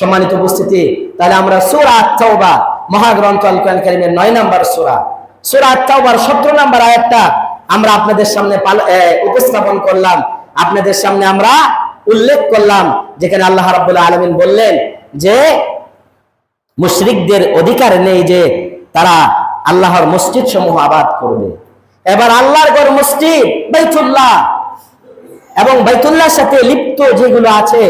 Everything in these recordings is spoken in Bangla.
সম্মানিত উপস্থিতি, তাহলে আমরা সুরা আত্মাওবা মহাগ্রন্থ আল কোরআন নয় নাম্বার সুরা। সুরা আত্মাওবার সতেরো নাম্বার আয়াতটা আমরা আপনাদের সামনে উপস্থাপন করলাম। আপনাদের সামনে আমরা উল্লেখ করলাম, যেখানে আল্লাহ রাব্বুল আলামিন বললেন যে, মুশরিকদের অধিকার নেই যে তারা আল্লাহর মসজিদ সমূহ আবাদ করবে। এবার আল্লাহর ঘর মসজিদ, বাইতুল্লাহ। এবং বাইতুল্লাহর সাথে লিপ্ত যেগুলো আছে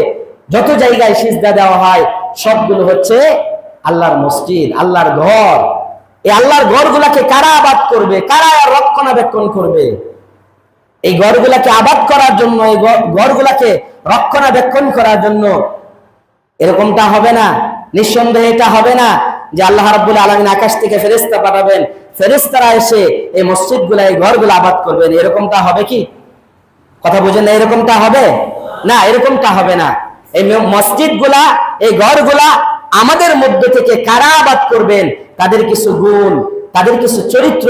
যত জায়গায় সিজদা দেওয়া হয়, সবগুলো হচ্ছে আল্লাহর মসজিদ, আল্লাহর ঘর। এই আল্লাহর ঘরগুলাকে কারা আবাদ করবে? কারা রক্ষণাবেক্ষণ করবে? এই ঘরগুলাকে আবাদ করার জন্য, এই ঘর- ঘরগুলাকে রক্ষণাবেক্ষণ করার জন্য এরকমটা হবে না। নিঃসন্দেহে এটা হবে না যে আল্লাহ রাব্বুল আলামিন আকাশ থেকে ফেরেশতা পাঠাবেন। ফেরেশতারা এসে এই মসজিদগুলা, এই ঘরগুলো আবাদ করবেন। এরকমটা হবে কি? কথা বুঝেন না, এরকমটা হবে? না, এরকমটা হবে না। এই ম- মসজিদগুলা এই ঘরগুলা আমাদের মধ্য থেকে কারা আবাদ করবেন তাদের কিছু গুণ তাদের কিছু চরিত্র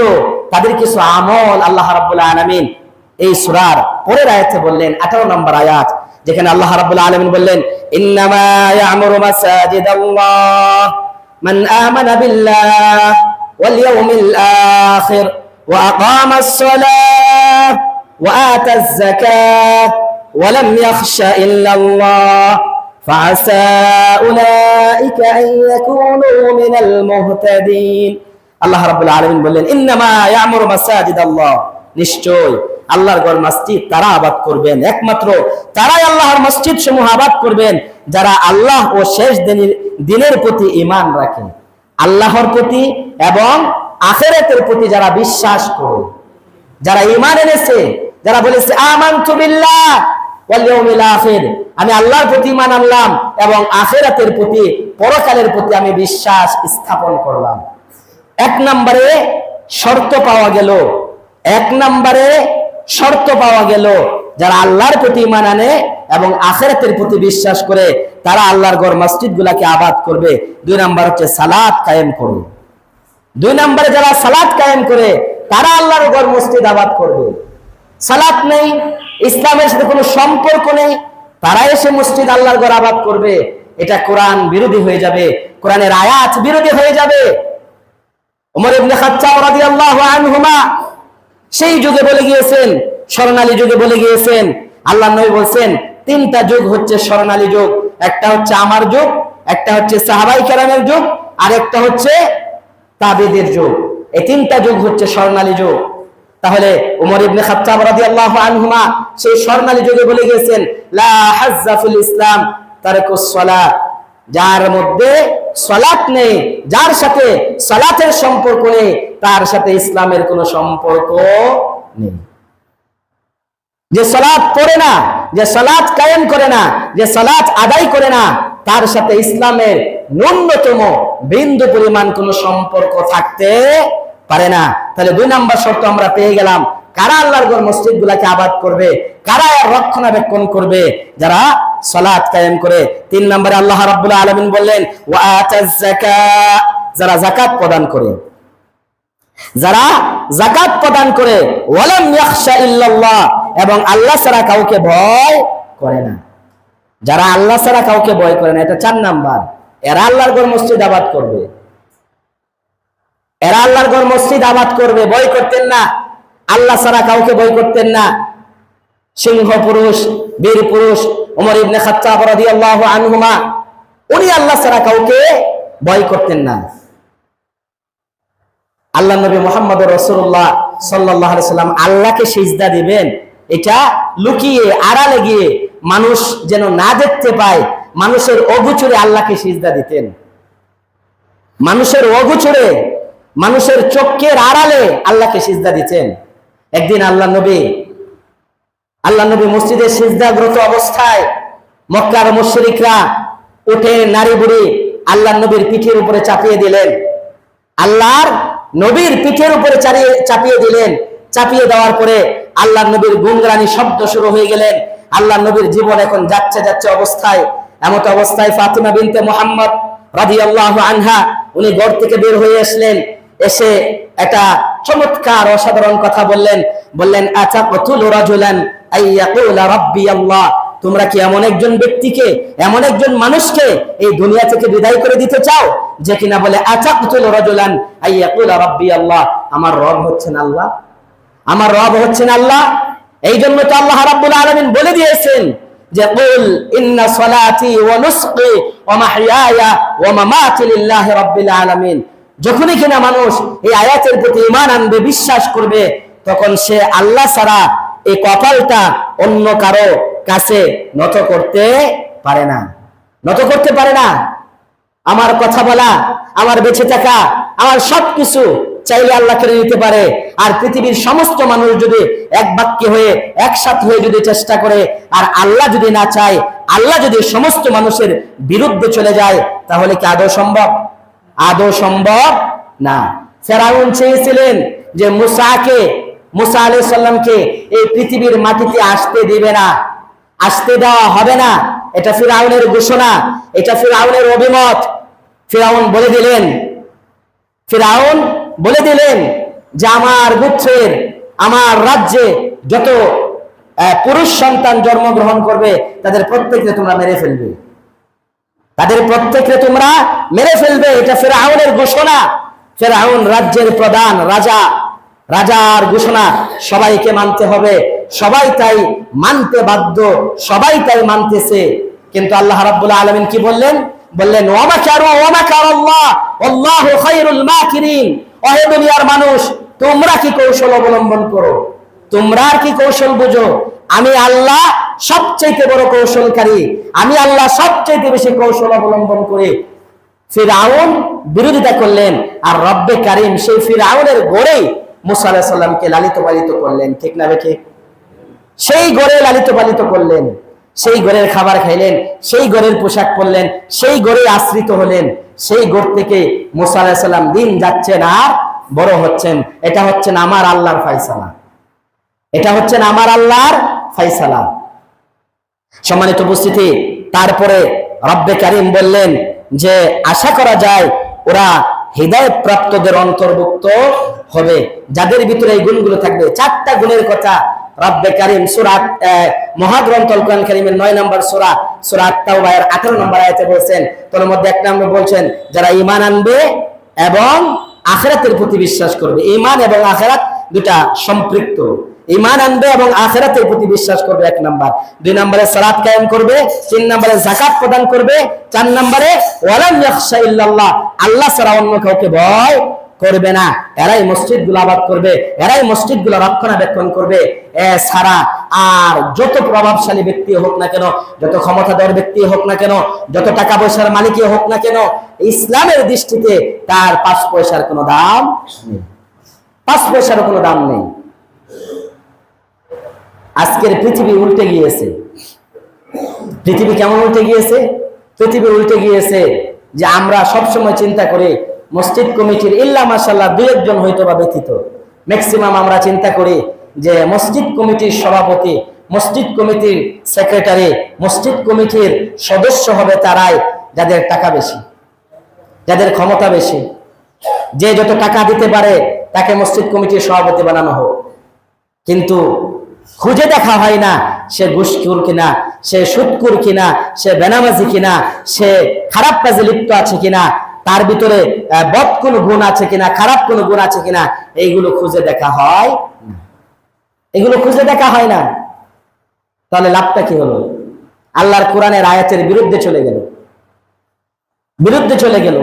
তাদের কিছু আমল আল্লাহ রাব্বুল আলামিন এই সূরার পরের আয়াতে বললেন 18 নম্বর আয়াত যেখানে আল্লাহ রাব্বুল আলামিন বললেন ইন্নামা ইয়া'মুরু মাসাজিদাল্লাহ মান আমানা বিল্লাহ ওয়াল ইয়াউমিল আখির ওয়া আকামাস সালাহ وآتى الزكاة ولم يخش إلا الله فعسى أولئك أن يكونوا من المهتدين আল্লাহ রাব্বুল আলামিন বললেন ইন্নামা ইয়ামুরু মাসাজিদাল্লাহ নিশ্চয় আল্লাহর ঘর মসজিদ তারা আবাদ করবেন একমাত্র তারাই আল্লাহর মসজিদ সমূহ আবাদ করবেন যারা আল্লাহ ও শেষ দিনের দিনের প্রতি ঈমান রাখে আল্লাহর প্রতি এবং আখিরাতের প্রতি যারা বিশ্বাস করে যারা ঈমান এনেছে যারা বলেছে আমানতু বিল্লাহ ওয়াল ইয়াউমিল আখির আমি আল্লাহর প্রতি ঈমান আনলাম এবং আখিরাতের প্রতি, পরকালের প্রতি আমি বিশ্বাস স্থাপন করলাম। এক নম্বরে শর্ত পাওয়া গেল। এক নম্বরে শর্ত পাওয়া গেল, যারা আল্লাহর প্রতি ঈমান আনে এবং আখিরাতের প্রতি বিশ্বাস করে, তারা আল্লাহর গড় মসজিদ গুলাকে আবাদ করবে। দুই নাম্বার হচ্ছে সালাদ কায়েম করবে দুই নম্বরে যারা সালাদ কায়েম করে, তারা আল্লাহর গড় মসজিদ আবাদ করবে। সালাত নেই, ইসলামের সাথে কোনো সম্পর্ক নেই তারা এসে মসজিদ আল্লাহর ঘর আবাদ করবে। এটা কোরআন বিরোধী হয়ে যাবে, কোরআনের আয়াত বিরোধী হয়ে যাবে। সেই যুগে বলে গিয়েছেন, স্বর্ণালী যুগে বলে গিয়েছেন, আল্লাহ নবী বলছেন, তিনটা যুগ হচ্ছে স্বর্ণালী যুগ, একটা হচ্ছে আমার যুগ, একটা হচ্ছে সাহাবাই কেরামের যুগ, আর একটা হচ্ছে তাবেদের যুগ। এই তিনটা যুগ হচ্ছে স্বর্ণালী যুগ। তাহলে উমর ইবনে খাত্তাব রাদিয়াল্লাহু আনহুমা সেই স্বর্ণালী যুগে বলে গিয়েছেন, লা হাজ্জা ফিল ইসলাম তারকুস সালাত যার মধ্যে সালাত নেই, যার সাথে সালাতের সম্পর্ক নেই, তার সাথে ইসলামের কোনো সম্পর্ক নেই। যে সালাত পড়ে না, যে সালাত কায়েম করে না, যে সালাত আদায় করে না, তার সাথে ইসলামের ন্যূনতম বিন্দু পরিমাণ কোনো সম্পর্ক থাকতে পারে না। তাহলে দুই নাম্বার শর্ত আমরা পেয়ে গেলাম, কারা আল্লাহর ঘর মসজিদ গুলাকে আবাদ করবে, কারা এর রক্ষণাবেক্ষণ করবে? যারা সালাত কায়েম করে। তিন নম্বরে আল্লাহ রাব্বুল আলামিন বললেন যারা যাকাত প্রদান করে। যারা জাকাত প্রদান করে, ওয়ালাম ইয়াখশা ইল্লাল্লাহ এবং আল্লাহ ছাড়া কাউকে ভয় করে না। যারা আল্লাহ ছাড়া কাউকে ভয় করে না, এটা চার নাম্বার। এরা আল্লাহর ঘর মসজিদ আবাদ করবে। এরা আল্লাহর ঘর মসজিদ আবাদ করবে ভয় করতেন না। আল্লাহ ছাড়া কাউকে ভয় করতেন না। সিংহ পুরুষ, বীর পুরুষ ওমর ইবনে খাত্তাব রাদিয়াল্লাহু আনহুমা, উনি আল্লাহ ছাড়া কাউকে ভয় করতেন না। আল্লাহ নবী মোহাম্মদ রসুল্লাহ সাল্লাহ সাল্লাম আল্লাহকে সিজদা দিবেন। এটা লুকিয়ে, আড়ালে গিয়ে মানুষ যেন না দেখতে পায়, মানুষের অগুচরে আল্লাহকে সিজদা দিতেন। মানুষের অগুচরে মানুষের চোখের আড়ালে আল্লাহকে সিজদা দিতেন একদিন আল্লাহ নবী আল্লাহ নবী মসজিদে সিজদাগ্রত অবস্থায় মক্কার মুশরিকরা উঠে নারী বুড়ি আল্লাহ নবীর পিঠের উপরে চাপিয়ে দিলেন। আল্লাহর নবীর পিঠের উপরে চাপিয়ে দিলেন। চাপিয়ে দেওয়ার পরে আল্লাহ নবীর গুঙ্গরানি শব্দ শুরু হয়ে গেলেন। আল্লাহ নবীর জীবন এখন যাচ্ছে যাচ্ছে অবস্থায়। এমত অবস্থায় ফাতিমা বিনতে মোহাম্মদ রাদিয়াল্লাহু আনহা, উনি ঘর থেকে বের হয়ে আসলেন। এসে একটা চমৎকার অসাধারণ কথা বললেন বললেন তোমরা কি এমন একজন ব্যক্তিকে, এমন একজন মানুষকে এই দুনিয়া থেকে বিদায় করে দিতে চাও, যে কিনা বলে আচ্ছা রাজুলান রাব্বি আল্লাহ? আমার রব হচ্ছেন আল্লাহ। আমার রব হচ্ছেন আল্লাহ। এই জন্য তো আল্লাহ রাব্বুল আলামিন বলে দিয়েছেন যে, কুল ইন্না সালাতি ওয়া নুসকি ওয়া ওয়া মামাতি লিল্লাহি রাব্বিল আলামিন। যখনই কিনা মানুষ এই আয়াতের প্রতি ইমান আনবে, বিশ্বাস করবে, তখন সে আল্লাহ ছাড়া এই কপালটা অন্য কারও কাছে নত করতে পারে না। নত করতে পারে না। আমার কথা বলা, আমার বেঁচে থাকা, আমার সবকিছু চাইলে আল্লাহ কেড়ে নিতে পারে। আর পৃথিবীর সমস্ত মানুষ যদি এক বাক্যে হয়ে, একসাথে হয়ে যদি চেষ্টা করে, আর আল্লাহ যদি না চায়, আল্লাহ যদি সমস্ত মানুষের বিরুদ্ধে চলে যায়, তাহলে কি আদৌ সম্ভব? আদৌ সম্ভব? না। ফেরাউন চেয়েছিলেন যে মুসাকে, মুসা আলাইহিস সাল্লামকে এই পৃথিবীর মাটিতে আসতে দিবে না, আসতে দেওয়া হবে না। এটা ফিরাউনের ঘোষণা, এটা ফিরাউনের অভিমত। ফিরাউন বলে দিলেন, ফিরাউন বলে দিলেন যে আমার গুচ্ছের আমার রাজ্যে যত পুরুষ সন্তান জন্মগ্রহণ করবে, তাদের প্রত্যেককে তোমরা মেরে ফেলবে। তাদের প্রত্যেককে তোমরা মেরে ফেলবে। এটা ফেরাউনের ঘোষণা। ফেরাউন রাজ্যের প্রধান রাজা, রাজার ঘোষণা। সবাইকে মানতে হবে। সবাই তাই মানতে বাধ্য। সবাই তাই মানতেছে। কিন্তু আল্লাহ রাব্বুল আলামিন কি বললেন? বললেন ওমা কারু ওমা কারাল্লাহ আল্লাহু খায়রুল মাকিরিন। ওহে দুনিয়ার মানুষ, তোমরা কি কৌশল অবলম্বন করো? তোমরা কি কৌশল বুঝো? আমি আল্লাহ সবচেয়ে বড় কৌশলকারী। আমি আল্লাহ সবচেয়ে বেশি কৌশল অবলম্বন করি। ফিরাউন বিরোধিতা করলেন আর রব্বে কারিম সেই ফিরাউনের গড়েই মুসা আলাহিসাল্লামকে লালিত পালিত করলেন। ঠিক না বেঠে? সেই গড়ে লালিত পালিত করলেন। সেই গড়ের খাবার খাইলেন, সেই গড়ের পোশাক পরলেন, সেই গড়ে আশ্রিত হলেন। সেই গড় থেকে মুসা আলাহিসাল্লাম দিন যাচ্ছেন আর বড় হচ্ছেন। এটা হচ্ছেন আমার আল্লাহর ফাইসালা এটা হচ্ছেন আমার আল্লাহর ফাইসালা। সম্মানিত উপস্থিতি, তারপরে রব্বে কারিম বললেন যে, আশা করা যায় ওরা হৃদয় প্রাপ্তদের অন্তর্ভুক্ত হবে, যাদের ভিতরে এই গুণগুলো থাকবে। চারটা গুণের কথা রব্বে কারিম সুরাত মহাগ্রন্থ আল কোরআন কারিমের নয় নম্বর সুরা সুরাত তাওবায়ের আঠারো নম্বর আয়াতে বলছেন, তোর মধ্যে এক নম্বর বলছেন, যারা ইমান আনবে এবং আখেরাতের প্রতি বিশ্বাস করবে। ইমান এবং আখেরাত দুটা সম্পৃক্ত। ইমান আনবে এবং আখেরাতের প্রতি বিশ্বাস করবে এক নাম্বার। দুই নম্বরে সালাত কায়েম করবে, তিন নম্বরে জাকাত প্রদান করবে, চার নম্বরে ওয়ালাম ইয়াখশা ইল্লাল্লাহ, আল্লাহ ছাড়া অন্য কাউকে ভয় করবে না। এরাই মসজিদগুলো আবাদ করবে, এরাই মসজিদগুলো রক্ষণাবেক্ষণ করবে। এ ছাড়া আর যত প্রভাবশালী ব্যক্তি হোক না কেন, যত ক্ষমতাধর ব্যক্তি হোক না কেন, যত টাকা পয়সার মালিকই হোক না কেন, ইসলামের দৃষ্টিতে তার পাঁচ পয়সার কোনো দাম নেই। পাঁচ পয়সারও কোনো দাম নেই। আজকের পৃথিবী উল্টে গিয়েছে। পৃথিবী কেমন উল্টে গিয়েছে? পৃথিবী উল্টে গিয়েছে যে আমরা সব সময় চিন্তা করি, মসজিদ কমিটির ইল্লা মাসাল্লাহ দুই একজন হয়তো বা ব্যথিত ম্যাক্সিমাম আমরা চিন্তা করি যে মসজিদ কমিটির সভাপতি, মসজিদ কমিটির সেক্রেটারি মসজিদ কমিটির সদস্য হবে তারাই যাদের টাকা বেশি, যাদের ক্ষমতা বেশি। যে যত টাকা দিতে পারে, তাকে মসজিদ কমিটির সভাপতি বানানো হোক। কিন্তু খুঁজে দেখা হয় না। সে ঘুষখুর কিনা, সে সুৎকুর কিনা, সে বেনামাজি কিনা, সে খারাপ কাজে লিপ্ত আছে কিনা, তার ভিতরে বদ কোন গুণ আছে কিনা, খারাপ কোন গুণ আছে কিনা, এইগুলো খুঁজে দেখা হয় এগুলো খুঁজে দেখা হয় না। তাহলে লাভটা কি হলো? আল্লাহর কোরআনের আয়াতের বিরুদ্ধে চলে গেল। বিরুদ্ধে চলে গেল।